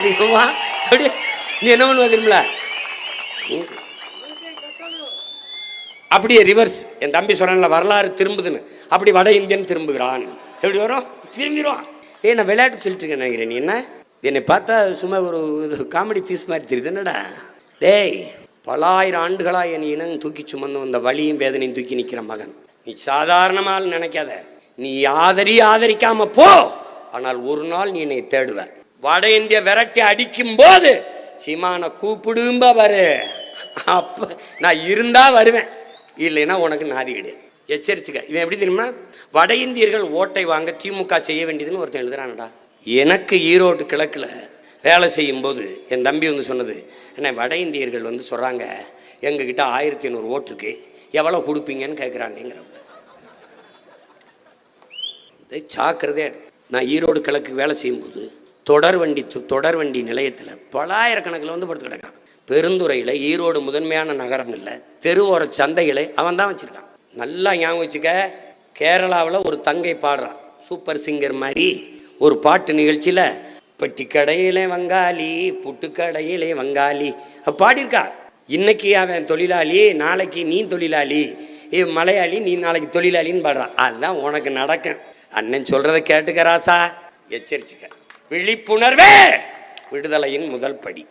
அதிகமா நீ என்ன பண்ணுவ தெரியுமில அப்படியே ரிவர்ஸ் என் தம்பி சொன்னான்ல வரலாறு திரும்புதுன்னு. அப்படி வட இந்தியன் திரும்புகிறான். எப்படி வரும்? திரும்பிடுவான். ஏ நான் விளையாட்டு சொல்லிட்டு இருக்கேன் நினைக்கிறேன். நீ என்ன? என்னை பார்த்தா சும்மா ஒரு இது காமெடி பீஸ் மாதிரி தெரியுது. என்னடா? டேய் பலாயிரம் ஆண்டுகளாக என் இனம் தூக்கி சுமந்து வந்த வலியும் வேதனையும் தூக்கி நிற்கிற மகன். நீ சாதாரணமாக நினைக்காத. நீ ஆதரி ஆதரிக்காம போ. ஆனால் ஒரு நாள் நீ என்னை தேடுவேன் வட இந்திய விரட்டி அடிக்கும் போது சீமானை கூப்பிடும்ப வரு அப்ப நான் இருந்தா வருவேன். இல்லைன்னா உனக்கு நாதி கிடையாது. எச்சரிச்சுக்க. இவன் எப்படி தெரியுமா? வட இந்தியர்கள் ஓட்டை வாங்க திமுக செய்ய வேண்டியதுன்னு ஒருத்தன் எழுதுறானடா. எனக்கு ஈரோடு கிழக்கில் வேலை செய்யும்போது என் தம்பி வந்து சொன்னது என்ன வட இந்தியர்கள் வந்து சொல்கிறாங்க எங்ககிட்ட ஆயிரத்தி ஐநூறு ஓட்டு இருக்கு. எவ்வளோ கொடுப்பீங்கன்னு கேட்குறானுங்கிறப்ப சாக்கிறதே நான் ஈரோடு கிழக்கு வேலை செய்யும்போது தொடர் வண்டி தொடர் வண்டி நிலையத்தில் பலாயிரக்கணக்கில் வந்து படுத்து கிடக்கான் பெருந்துறையில் ஈரோடு முதன்மையான நகரம் இல்லை தெருவோர சந்தைகளை அவன் தான் வச்சுருக்கான். நல்லா ஞாபகம் வச்சுக்க கேரளாவில் ஒரு தங்கை பாடுறான். சூப்பர் சிங்கர் மாதிரி ஒரு பாட்டு நிகழ்ச்சியில் பெட்டி கடையிலே வங்காளி புட்டு கடையிலே வங்காளி பாடியிருக்கா. இன்னைக்கு அவன் தொழிலாளி நாளைக்கு நீ தொழிலாளி ஏ மலையாளி நீ நாளைக்கு தொழிலாளின்னு பாடுறான். அதுதான் உனக்கு நடக்கும். அண்ணன் சொல்கிறத கேட்டுக்க ராசா. எச்சரிச்சுக்க. விழிப்புணர்வே! விடுதலையின் முதல் படி.